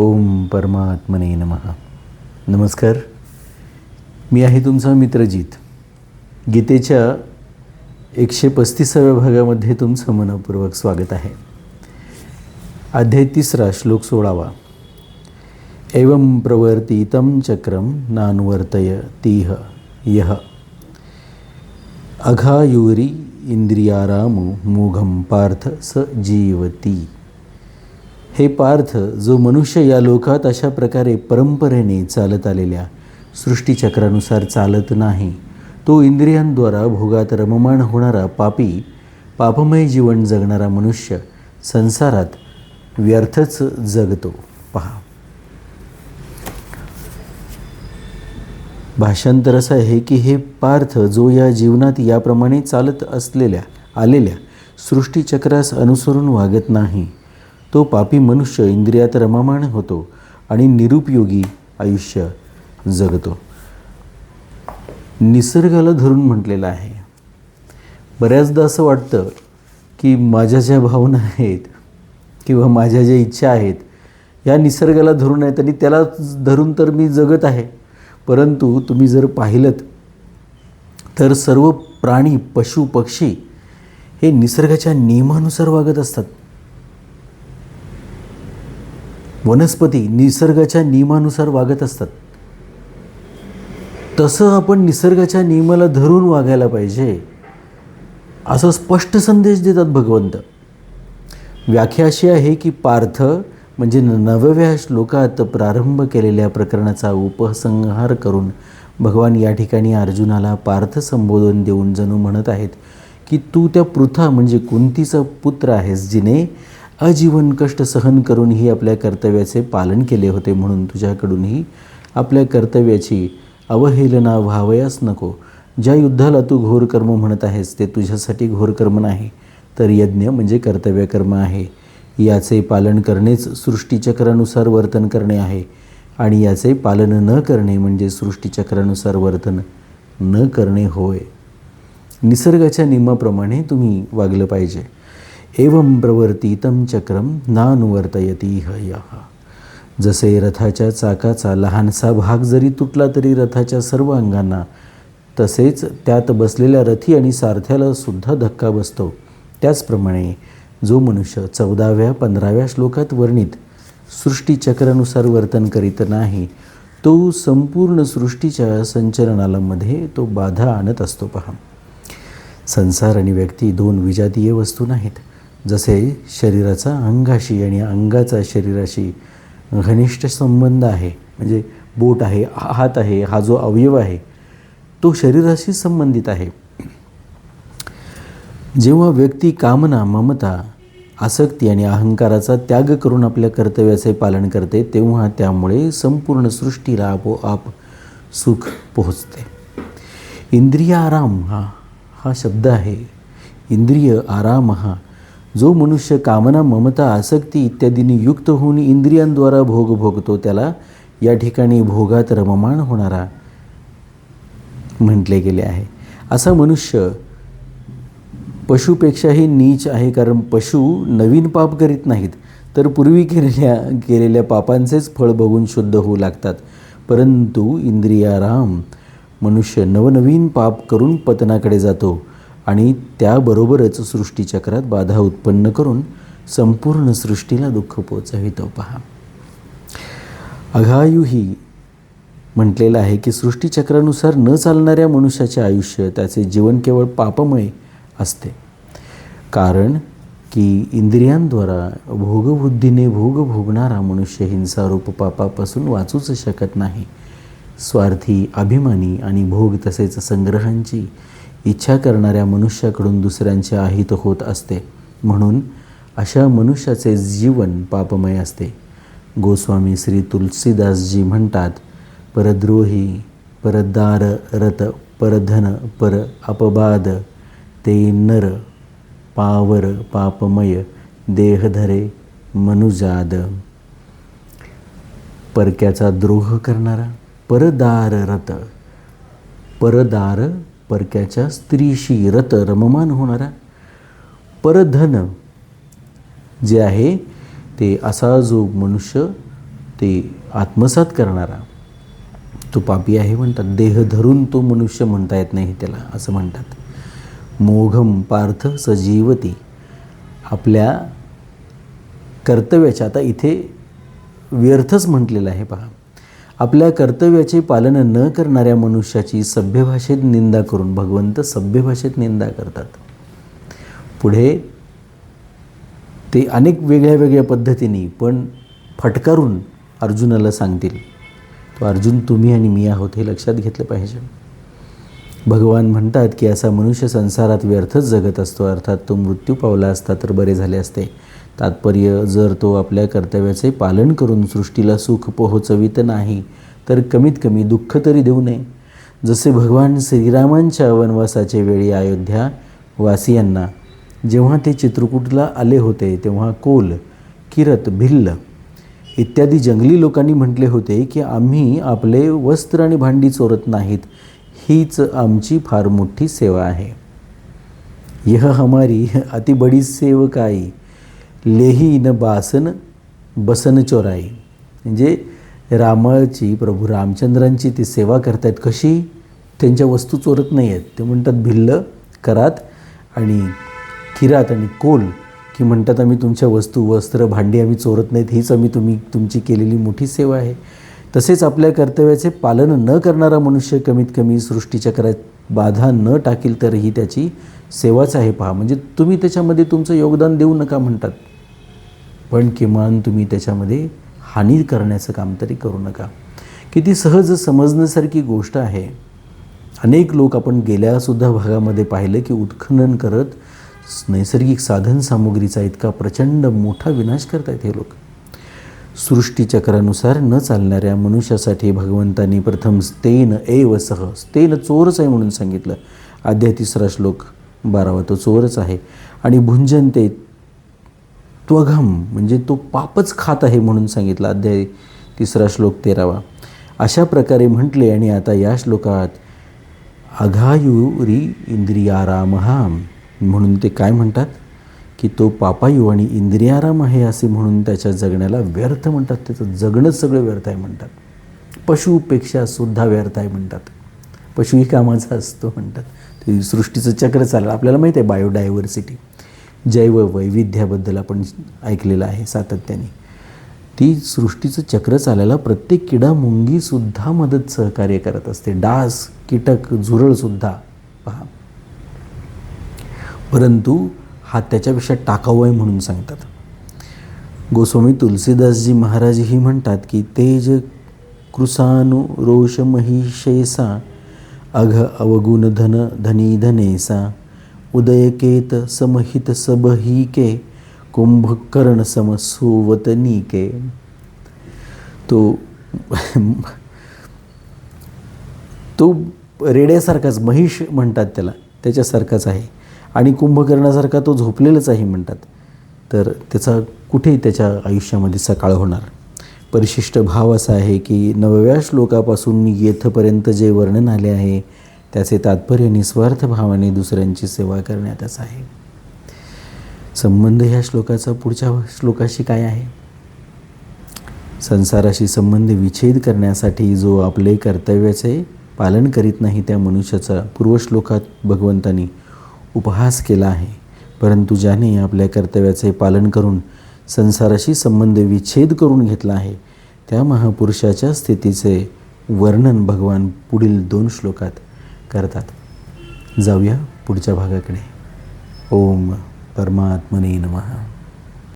ओम परमात्मने नमः. नमस्कार. मी आहे तुमचा मित्रजीत गीतेच्या एकशे पस्तीसाव्या भागामध्ये तुमचं मनपूर्वक स्वागत आहे. अध्याय तिसरा श्लोक सोळावा. एवं प्रवर्तितं चक्रम नानुवर्तय तीह यह अघायुरी इंद्रियारामो मोघम पार्थ स जीवती। हे पार्थ जो मनुष्य या लोकात अशा प्रकारे परंपरेने चालत आलेल्या सृष्टीचक्रानुसार चालत नाही तो इंद्रियांद्वारा भोगात रममाण होणारा पापी पापमय जीवन जगणारा मनुष्य संसारात व्यर्थच जगतो. पहा. भाषांतर असं आहे की हे पार्थ जो या जीवनात याप्रमाणे चालत असलेल्या आलेल्या सृष्टीचक्रास अनुसरून वागत नाही. तो पापी मनुष्य इंद्रियात रममाण होतो आणि निरुपयोगी आयुष्य जगतो. निसर्गाला धरून म्हटलेलं आहे. बऱ्याचदा असं वाटतं की माझ्या ज्या भावना आहेत किंवा माझ्या ज्या इच्छा आहेत या निसर्गाला धरून आहेत आणि त्याला धरून तर मी जगत आहे. परंतु तुम्ही जर पाहिलं तर सर्व प्राणी पशु पक्षी हे निसर्गाच्या नियमानुसार वागत असतात. वनस्पती निसर्गाच्या नियमानुसार वागत असतात. तसं आपण निसर्गाच्या नियमाला धरून वागायला पाहिजे असं स्पष्ट संदेश देतात भगवंत. व्याख्या अशी आहे की पार्थ म्हणजे नवव्या श्लोकात प्रारंभ केलेल्या प्रकरणाचा उपसंहार करून भगवान या ठिकाणी अर्जुनाला पार्थ संबोधन देऊन जणू म्हणत आहेत की तू त्या पृथा म्हणजे कुंतीचा पुत्र आहेस जिने आजीवन कष्ट सहन करूनही आपल्या कर्तव्याचे पालन केले होते म्हणून तुझ्याकडूनही आपल्या कर्तव्याची अवहेलना व्हावयास नको. ज्या युद्धाला तू घोर कर्म म्हणत आहेस ते तुझ्यासाठी घोर कर्म नाही तर यज्ञ म्हणजे कर्तव्यकर्म आहे. याचे पालन करणेच सृष्टीचक्रानुसार वर्तन करणे आहे आणि याचे पालन न करणे म्हणजे सृष्टीचक्रानुसार वर्तन न करणे होय. निसर्गाच्या नियमाप्रमाणे तुम्ही वागलं पाहिजे. एवं प्रवर्तितं चक्रम नानुवर्तयती हयः। जसे रथाच्या चाकाचा लहानसा भाग जरी तुटला तरी रथाच्या सर्व अंगांना तसेच त्यात बसलेल्या रथी आणि सारथ्याला सुद्धा धक्का बसतो. त्याचप्रमाणे जो मनुष्य चौदाव्या पंधराव्या श्लोकात वर्णित सृष्टीचक्रानुसार वर्तन करीत नाही तो संपूर्ण सृष्टीच्या संचलनालामध्ये तो बाधा आणत असतो पहा। संसार आणि व्यक्ती दोन विजातीय वस्तू नाहीत. जसे शरीराचा अंगाशी आणि अंगाचा शरीराशी घनिष्ठ संबंध आहे म्हणजे बोट आहे हात आहे हा जो अवयव आहे तो शरीराशी संबंधित आहे. जेव्हा व्यक्ती कामना ममता आसक्ती आणि अहंकाराचा त्याग करून आपल्या कर्तव्याचे पालन करते तेव्हा त्यामुळे संपूर्ण सृष्टीला आपोआप सुख पोहोचते. इंद्रिय आराम हा हा शब्द आहे. इंद्रिय आराम हा जो मनुष्य कामना ममता आसक्ती इत्यादींनी युक्त होऊन इंद्रियांद्वारा भोग भोगतो त्याला या ठिकाणी भोगात रममाण होणारा म्हटले गेले आहे. असा मनुष्य पशुपेक्षाही नीच आहे कारण पशु नवीन पाप करीत नाहीत तर पूर्वी केलेल्या केलेल्या पापांचेच फळ बघून शुद्ध होऊ लागतात. परंतु इंद्रियाराम मनुष्य नवनवीन पाप करून पतनाकडे जातो. आणि त्याबरोबरच सृष्टीचक्रात बाधा उत्पन्न करून संपूर्ण सृष्टीला दुःख पोचवितो. पहा. अघायुही म्हटलेलं आहे की सृष्टीचक्रानुसार न चालणाऱ्या मनुष्याचे आयुष्य त्याचे जीवन केवळ पापमय असते. कारण की इंद्रियांद्वारा भोगबुद्धीने भोग भोगणारा मनुष्य हिंसारूप पापापासून वाचूच शकत नाही. स्वार्थी अभिमानी आणि भोग तसेच संग्रहांची इच्छा करणाऱ्या मनुष्याकडून दुसऱ्यांचे आहित होत असते. म्हणून अशा मनुष्याचे जीवन पापमय असते. गोस्वामी श्री तुलसीदासजी म्हणतात परद्रोही परदार रत परधन पर अपबाद ते नर पावर पापमय देहधरे मनुजाद. परक्याचा द्रोह करणारा परदार रत परदार परक्याच्या स्त्रीशी रत रममान होणारा परधन जे आहे ते असा जो मनुष्य ते आत्मसात करणारा. तो पापी आहे म्हणतात. देह धरून तो मनुष्य म्हणता येत नाही त्याला असं म्हणतात. मोघम पार्थ सजीवती. आपल्या कर्तव्याच्या आता इथे व्यर्थच म्हटलेलं आहे पहा. आपल्या कर्तव्याचे पालन न करणाऱ्या मनुष्याची सभ्य भाषेत निंदा करून भगवंत सभ्य भाषेत निंदा करतात. पुढे ते अनेक वेगळ्या वेगळ्या पद्धतीने पण फटकारून अर्जुनाला सांगतील तो अर्जुन तुम्ही आणि मी आहोत हे लक्षात घेतलं पाहिजे. भगवान म्हणतात की असा मनुष्य संसारात व्यर्थच जगत असतो अर्थात तो मृत्यू पावला असता तर बरे झाले असते. तात्पर्य जर तो आपल्या कर्तव्याचे पालन करून सृष्टीला सुख पोहोचवित नाही तर कमीत कमी दुःख तरी देऊ नये. जसे भगवान श्रीरामांच्या वनवासाच्या वेळी अयोध्या वासियांना जेव्हा ते चित्रकूटला आले होते तेव्हा कोल किरत भिल्ल इत्यादी जंगली लोकांनी म्हटले होते की आम्ही आपले वस्त्र आणि भांडी चोरत नाहीत. हीच आमची फार मोठी सेवा आहे. यह हमारी अति बडी सेवकाई लेही न बासन बसन चोराई. म्हणजे रामाची प्रभू रामचंद्रांची ती सेवा करतायत कशी? त्यांच्या वस्तू चोरत नाही आहेत ते म्हणतात भिल्ल करात आणि किरात आणि कोल की म्हणतात आम्ही तुमच्या वस्तू वस्त्र भांडी आम्ही चोरत नाहीत. हीच आम्ही तुम्ही तुमची केलेली मोठी सेवा आहे. तसेच आपल्या कर्तव्याचे पालन न करणारा मनुष्य कमीत कमी सृष्टीचक्रात बाधा न टाकील तरीही त्याची सेवाच आहे पहा. म्हणजे तुम्ही त्याच्यामध्ये तुमचं योगदान देऊ नका म्हणतात. पण किमान तुम्ही त्याच्यामध्ये हानी करण्याचं काम तरी करू नका. किती सहज समजण्यासारखी गोष्ट आहे. अनेक लोक आपण गेल्यासुद्धा भागामध्ये पाहिलं की उत्खनन करत नैसर्गिक साधनसामुग्रीचा इतका प्रचंड मोठा विनाश करतायत हे लोक. सृष्टीचक्रानुसार न चालणाऱ्या मनुष्यासाठी भगवंतांनी प्रथम स्तेन एव सह स्तेन चोरच आहे म्हणून सांगितलं. आद्या तिसरा श्लोक बारावा तो चोरच आहे. आणि भुंजन ते त्वघम म्हणजे तो पापच खात आहे म्हणून सांगितलं. अध्याय तिसरा श्लोक तेरावा. अशा प्रकारे म्हटले आणि आता या श्लोकात अघायुरी इंद्रियारामहा म्हणून ते काय म्हणतात? की तो पापायू आणि इंद्रियाराम आहे असे म्हणून त्याच्या जगण्याला व्यर्थ म्हणतात. त्याचं जगणंच सगळं व्यर्थ आहे म्हणतात. पशुपेक्षा सुद्धा व्यर्थ आहे म्हणतात. पशुही कामाचा असतो म्हणतात. ते सृष्टीचं चक्र चालेल. आपल्याला माहीत आहे बायोडायव्हर्सिटी. जैव वैविध्याबद्दल आपण ऐकलेलं आहे सातत्याने. ती सृष्टीचं चक्र चालायला प्रत्येक किडा मुंगीसुद्धा मदत सहकार्य करत असते. डास कीटक झुरळसुद्धा पहा. परंतु हा त्याच्यापेक्षा टाकाऊ आहे म्हणून सांगतात. गोस्वामी तुलसीदासजी महाराजही म्हणतात की तेज कृसानु रोष महिषेसा अघ अवगुण धन धनी धनेसा उदयकेत समहित सबहिके कुंभकर्ण सम सुवतनिके तो तो रेड्यासारखाच महिष म्हणतात त्याला त्याच्यासारखाच आहे. आणि कुंभकर्णासारखा तो झोपलेलाच आहे म्हणतात. तर त्याचा कुठेही त्याच्या आयुष्यामध्ये सकाळ होणार. परिशिष्ट भाव असा आहे की नवव्या श्लोकापासून येथपर्यंत जे वर्णन आले आहे त्याचे तात्पर्य निस्वार्थ भावाने दुसऱ्यांची सेवा करण्यातच आहे. संबंध ह्या श्लोकाचा पुढच्या श्लोकाशी काय आहे? संसाराशी संबंध विच्छेद करण्यासाठी जो आपले कर्तव्याचे पालन करीत नाही त्या मनुष्याचा पूर्वश्लोकात भगवंतांनी उपहास केला आहे. परंतु ज्याने आपल्या कर्तव्याचे पालन करून संसाराशी संबंध विच्छेद करून घेतला आहे त्या महापुरुषाच्या स्थितीचे वर्णन भगवान पुढील दोन श्लोकात करतात. जाऊया पुढच्या भागाकडे. ओम परमात्मने नमः.